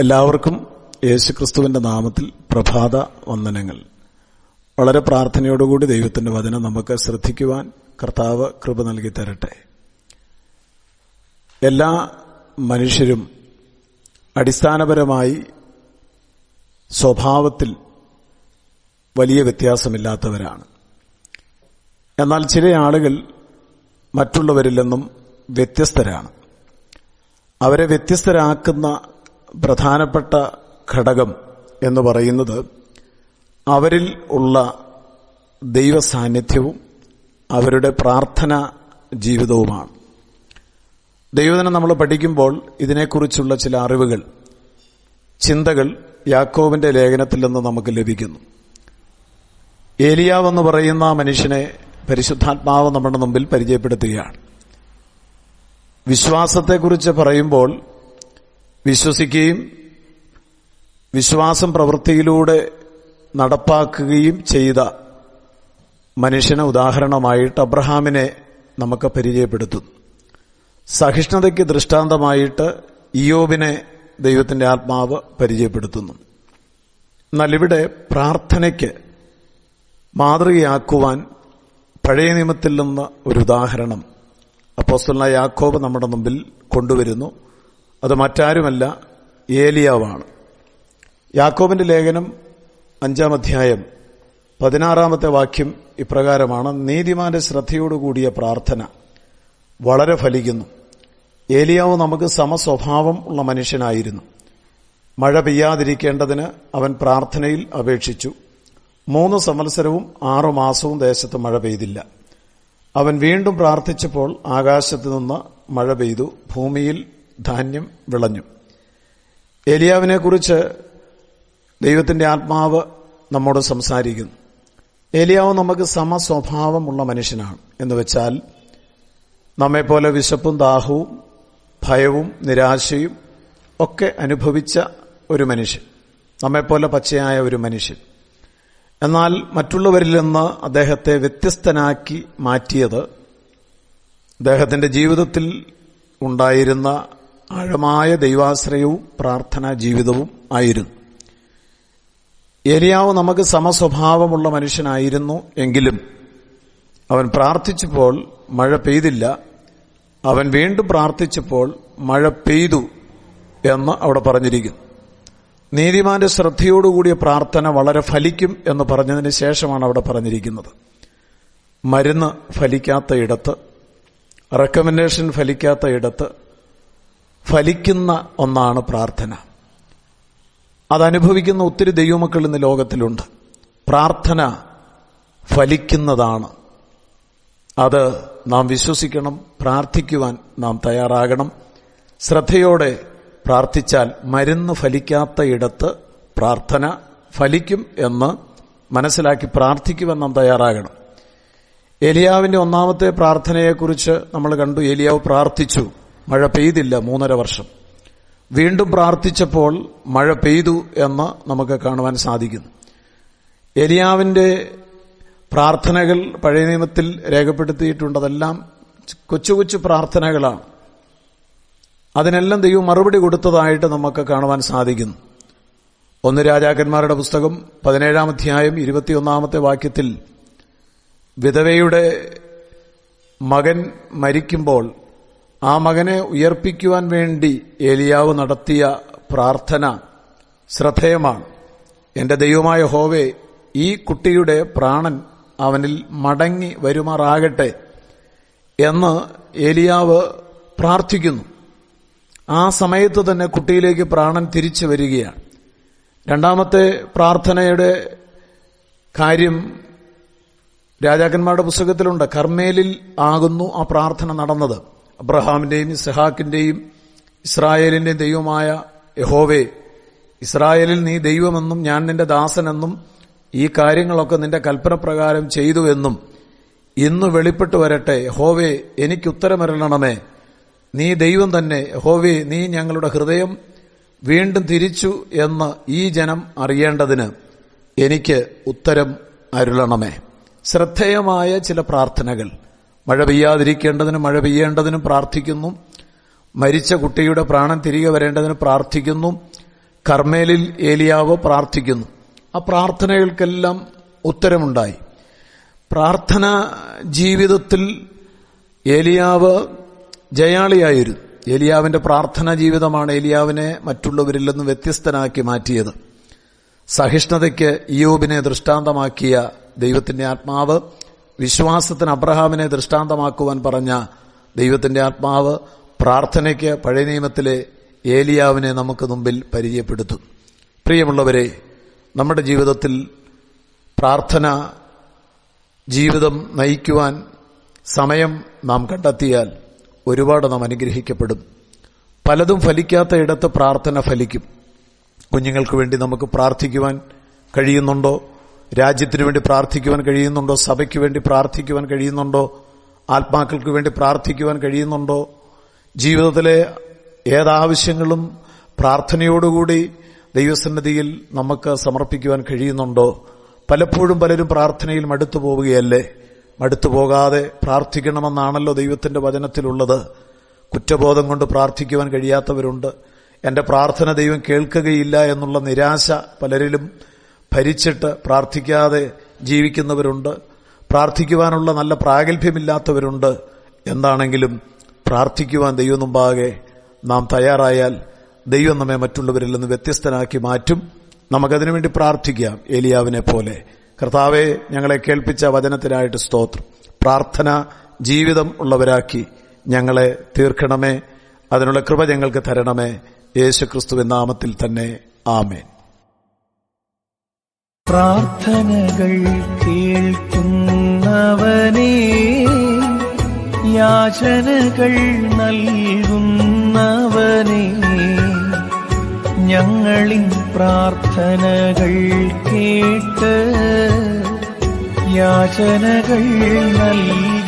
എല്ലാവർക്കും യേശുക്രിസ്തുവിന്റെ നാമത്തിൽ പ്രഭാത വന്ദനങ്ങൾ. വളരെ പ്രാർത്ഥനയോടുകൂടി ദൈവത്തിന്റെ വചനം നമുക്ക് ശ്രദ്ധിക്കുവാൻ കർത്താവ് കൃപ നൽകി തരട്ടെ. എല്ലാ മനുഷ്യരും അടിസ്ഥാനപരമായി സ്വഭാവത്തിൽ വലിയ വ്യത്യാസമില്ലാത്തവരാണ്. എന്നാൽ ചില ആളുകൾ മറ്റുള്ളവരിൽ നിന്നും വ്യത്യസ്തരാണ്. അവരെ വ്യത്യസ്തരാക്കുന്ന പ്രധാനപ്പെട്ട ഘടകം എന്ന് പറയുന്നത് അവരിൽ ഉള്ള ദൈവ സാന്നിധ്യവും അവരുടെ പ്രാർത്ഥന ജീവിതവുമാണ്. ദൈവദിനം നമ്മൾ പഠിക്കുമ്പോൾ ഇതിനെക്കുറിച്ചുള്ള ചില അറിവുകൾ ചിന്തകൾ യാക്കോവിന്റെ ലേഖനത്തിൽ നിന്ന് നമുക്ക് ലഭിക്കുന്നു. ഏലിയാവ് എന്ന് പറയുന്ന മനുഷ്യനെ പരിശുദ്ധാത്മാവ് നമ്മുടെ മുമ്പിൽ പരിചയപ്പെടുത്തുകയാണ്. വിശ്വാസത്തെക്കുറിച്ച് പറയുമ്പോൾ വിശ്വസിക്കുകയും വിശ്വാസം പ്രവൃത്തിയിലൂടെ നടപ്പാക്കുകയും ചെയ്ത മനുഷ്യന് ഉദാഹരണമായിട്ട് അബ്രഹാമിനെ നമുക്ക് പരിചയപ്പെടുത്തുന്നു. സഹിഷ്ണുതയ്ക്ക് ദൃഷ്ടാന്തമായിട്ട് ഇയോബിനെ ദൈവത്തിന്റെ ആത്മാവ് പരിചയപ്പെടുത്തുന്നു. എന്നാൽ ഇവിടെ പ്രാർത്ഥനയ്ക്ക് മാതൃകയാക്കുവാൻ പഴയ നിയമത്തിൽ നിന്ന് ഒരു ഉദാഹരണം അപ്പോസ്തലനായ യാക്കോബ് നമ്മുടെ മുമ്പിൽ കൊണ്ടുവരുന്നു. അത് മറ്റാരുമല്ല ഏലിയാവാണ്. യാക്കോബിന്റെ ലേഖനം അഞ്ചാം അധ്യായം പതിനാറാമത്തെ വാക്യം ഇപ്രകാരമാണ് നീതിമാന്റെ ശ്രദ്ധയോടുകൂടിയ പ്രാർത്ഥന വളരെ ഫലിക്കുന്നു. ഏലിയാവ് നമുക്ക് സമസ്വഭാവം ഉള്ള മനുഷ്യനായിരുന്നു. മഴ പെയ്യാതിരിക്കേണ്ടതിന് അവൻ പ്രാർത്ഥനയിൽ അപേക്ഷിച്ചു. മൂന്ന് സംവത്സരവും ആറു മാസവും ദേശത്ത് മഴ പെയ്തില്ല. അവൻ വീണ്ടും പ്രാർത്ഥിച്ചപ്പോൾ ആകാശത്തു നിന്ന് മഴ പെയ്തു ഭൂമിയിൽ ധാന്യം വിളഞ്ഞു. ഏലിയാവിനെ കുറിച്ച് ദൈവത്തിന്റെ ആത്മാവ് നമ്മോട് സംസാരിക്കുന്നു. ഏലിയാവ് നമുക്ക് സമസ്വഭാവമുള്ള മനുഷ്യനാണ് എന്ന് വെച്ചാൽ നമ്മെപ്പോലെ വിശപ്പും ദാഹവും ഭയവും നിരാശയും ഒക്കെ അനുഭവിച്ച ഒരു മനുഷ്യൻ. നമ്മെപ്പോലെ പച്ചയായ ഒരു മനുഷ്യൻ. എന്നാൽ മറ്റുള്ളവരിൽ നിന്ന് അദ്ദേഹത്തെ വ്യത്യസ്തനാക്കി മാറ്റിയത് അദ്ദേഹത്തിന്റെ ജീവിതത്തിൽ ഉണ്ടായിരുന്ന ആഴമായ ദൈവാശ്രയവും പ്രാർത്ഥനാ ജീവിതവും ആയിരുന്നു. ഏലിയാവ് നമുക്ക് സമസ്വഭാവമുള്ള മനുഷ്യനായിരുന്നു എങ്കിലും അവൻ പ്രാർത്ഥിച്ചപ്പോൾ മഴ പെയ്തില്ല. അവൻ വീണ്ടും പ്രാർത്ഥിച്ചപ്പോൾ മഴ പെയ്തു എന്ന് അവിടെ പറഞ്ഞിരിക്കുന്നു. നീതിമാന്റെ ശ്രദ്ധയോടുകൂടിയ പ്രാർത്ഥന വളരെ ഫലിക്കും എന്ന് പറഞ്ഞതിന് ശേഷമാണ് അവിടെ പറഞ്ഞിരിക്കുന്നത്. മരുന്ന് ഫലിക്കാത്ത ഇടത്ത് റെക്കമെൻഡേഷൻ ഫലിക്കാത്ത ഇടത്ത് ഫലിക്കുന്ന ഒന്നാണ് പ്രാർത്ഥന. അതനുഭവിക്കുന്ന ഒത്തിരി ദൈവമക്കൾ ഇന്ന് ലോകത്തിലുണ്ട്. പ്രാർത്ഥന ഫലിക്കുന്നതാണ്. അത് നാം വിശ്വസിക്കണം പ്രാർത്ഥിക്കുവാൻ നാം തയ്യാറാകണം. ശ്രദ്ധയോടെ പ്രാർത്ഥിച്ചാൽ മരുന്ന് ഫലിക്കാത്ത ഇടത്ത് പ്രാർത്ഥന ഫലിക്കും എന്ന് മനസ്സിലാക്കി പ്രാർത്ഥിക്കുവാൻ നാം തയ്യാറാകണം. ഏലിയാവിന്റെ ഒന്നാമത്തെ പ്രാർത്ഥനയെക്കുറിച്ച് നമ്മൾ കണ്ടു. ഏലിയാവ് പ്രാർത്ഥിച്ചു. മഴ പെയ്തില്ല മൂന്നര വർഷം. വീണ്ടും പ്രാർത്ഥിച്ചപ്പോൾ മഴ പെയ്തു എന്ന് നമുക്ക് കാണുവാൻ സാധിക്കുന്നു. എലിയാവിന്റെ പ്രാർത്ഥനകൾ പഴയ നിയമത്തിൽ രേഖപ്പെടുത്തിയിട്ടുണ്ട് അതെല്ലാം കൊച്ചു കൊച്ചു പ്രാർത്ഥനകളാണ്. അതിനെല്ലാം ദൈവം മറുപടി കൊടുത്തതായിട്ട് നമുക്ക് കാണുവാൻ സാധിക്കുന്നു. ഒന്ന് രാജാക്കന്മാരുടെ പുസ്തകം പതിനേഴാം അധ്യായം ഇരുപത്തിയൊന്നാമത്തെ വാക്യത്തിൽ വിധവയുടെ മകൻ മരിക്കുമ്പോൾ ആ മകനെ ഉയർപ്പിക്കുവാൻ വേണ്ടി ഏലിയാവ് നടത്തിയ പ്രാർത്ഥന ശ്രദ്ധേയമാണ്. എന്റെ ദൈവമായ ഹോവെ ഈ കുട്ടിയുടെ പ്രാണൻ അവനിൽ മടങ്ങി വരുമാറാകട്ടെ എന്ന് ഏലിയാവ് പ്രാർത്ഥിക്കുന്നു. ആ സമയത്ത് തന്നെ കുട്ടിയിലേക്ക് പ്രാണൻ തിരിച്ചു വരികയാണ്. രണ്ടാമത്തെ പ്രാർത്ഥനയുടെ കാര്യം രാജാക്കന്മാരുടെ പുസ്തകത്തിലുണ്ട്. കർമ്മേലിൽ ആകുന്നു ആ പ്രാർത്ഥന നടന്നത്. അബ്രഹാമിന്റെയും ഇസ്ഹാക്കിന്റെയും ഇസ്രായേലിന്റെയും ദൈവമായ യഹോവേ ഇസ്രായേലിൽ നീ ദൈവമെന്നും ഞാൻ നിന്റെ ദാസനെന്നും ഈ കാര്യങ്ങളൊക്കെ നിന്റെ കൽപ്പനപ്രകാരം ചെയ്തുവെന്നും ഇന്ന് വെളിപ്പെട്ടു വരട്ടെ. ഹോവേ എനിക്ക് ഉത്തരമരണമേ നീ ദൈവം തന്നെ. ഹോവേ നീ ഞങ്ങളുടെ ഹൃദയം വീണ്ടും തിരിച്ചു എന്ന് ഈ ജനം അറിയേണ്ടതിന് എനിക്ക് ഉത്തരം അരുളണമേ. ശ്രദ്ധേയമായ ചില പ്രാർത്ഥനകൾ. മഴ പെയ്യാതിരിക്കേണ്ടതിനും മഴ പെയ്യേണ്ടതിനും പ്രാർത്ഥിക്കുന്നു. മരിച്ച കുട്ടിയുടെ പ്രാണൻ തിരികെ വരേണ്ടതിന് പ്രാർത്ഥിക്കുന്നു. കർമ്മേലിൽ ഏലിയാവ് പ്രാർത്ഥിക്കുന്നു. ആ പ്രാർത്ഥനകൾക്കെല്ലാം ഉത്തരമുണ്ടായി. പ്രാർത്ഥന ജീവിതത്തിൽ ഏലിയാവ് ജയാളിയായിരുന്നു. ഏലിയാവിന്റെ പ്രാർത്ഥനാ ജീവിതമാണ് ഏലിയാവിനെ മറ്റുള്ളവരിൽ നിന്ന് വ്യത്യസ്തനാക്കി മാറ്റിയത്. സഹിഷ്ണുതയ്ക്ക് ഇയോബിനെ ദൃഷ്ടാന്തമാക്കിയ ദൈവത്തിന്റെ ആത്മാവ് വിശ്വാസത്തിന് അബ്രഹാമിനെ ദൃഷ്ടാന്തമാക്കുവാൻ പറഞ്ഞ ദൈവത്തിന്റെ ആത്മാവ് പ്രാർത്ഥനയ്ക്ക് പഴയ നിയമത്തിലെ ഏലിയാവിനെ നമുക്ക് മുമ്പിൽ പരിചയപ്പെടുത്തും. പ്രിയമുള്ളവരെ നമ്മുടെ ജീവിതത്തിൽ പ്രാർത്ഥന ജീവിതം നയിക്കുവാൻ സമയം നാം കണ്ടെത്തിയാൽ ഒരുപാട് നാം അനുഗ്രഹിക്കപ്പെടും. പലതും ഫലിക്കാത്ത ഇടത്ത് പ്രാർത്ഥന ഫലിക്കും. കുഞ്ഞുങ്ങൾക്ക് വേണ്ടി നമുക്ക് പ്രാർത്ഥിക്കുവാൻ കഴിയുന്നുണ്ടോ? രാജ്യത്തിനു വേണ്ടി പ്രാർത്ഥിക്കുവാൻ കഴിയുന്നുണ്ടോ? സഭയ്ക്ക് വേണ്ടി പ്രാർത്ഥിക്കുവാൻ കഴിയുന്നുണ്ടോ? ആത്മാക്കൾക്ക് വേണ്ടി പ്രാർത്ഥിക്കുവാൻ കഴിയുന്നുണ്ടോ? ജീവിതത്തിലെ ഏതാവശ്യങ്ങളും പ്രാർത്ഥനയോടുകൂടി ദൈവസന്നിധിയിൽ നമുക്ക് സമർപ്പിക്കുവാൻ കഴിയുന്നുണ്ടോ? പലപ്പോഴും പലരും പ്രാർത്ഥനയിൽ മടുത്തു പോവുകയല്ലേ? മടുത്തു പോകാതെ പ്രാർത്ഥിക്കണമെന്നാണല്ലോ ദൈവത്തിന്റെ വചനത്തിലുള്ളത്. കുറ്റബോധം കൊണ്ട് പ്രാർത്ഥിക്കുവാൻ കഴിയാത്തവരുണ്ട്. എന്റെ പ്രാർത്ഥന ദൈവം കേൾക്കുകയില്ല എന്നുള്ള നിരാശ പലരിലും ഭരിച്ചിട്ട് പ്രാർത്ഥിക്കാതെ ജീവിക്കുന്നവരുണ്ട്. പ്രാർത്ഥിക്കുവാനുള്ള നല്ല പ്രാഗൽഭ്യമില്ലാത്തവരുണ്ട്. എന്താണെങ്കിലും പ്രാർത്ഥിക്കുവാൻ ദൈവം മുമ്പാകെ നാം തയ്യാറായാൽ ദൈവം നമ്മെ മറ്റുള്ളവരിൽ നിന്ന് വ്യത്യസ്തനാക്കി മാറ്റും. നമുക്കതിനു വേണ്ടി പ്രാർത്ഥിക്കാം ഏലിയാവിനെ പോലെ. കർത്താവെ ഞങ്ങളെ കേൾപ്പിച്ച വചനത്തിനായിട്ട് സ്തോത്രം. പ്രാർത്ഥന ജീവിതം ഉള്ളവരാക്കി ഞങ്ങളെ തീർക്കണമേ. അതിനുള്ള കൃപ ഞങ്ങൾക്ക് തരണമേ. യേശുക്രിസ്തുവിൻ നാമത്തിൽ തന്നെ. ആമേൻ. പ്രാർത്ഥനകൾ കേൾക്കുന്നവനേ യാചനകൾ നൽകുന്നവനേ ഞങ്ങളിൻ പ്രാർത്ഥനകൾ കേട്ട് യാചനകൾ നൽകിയിടണമേ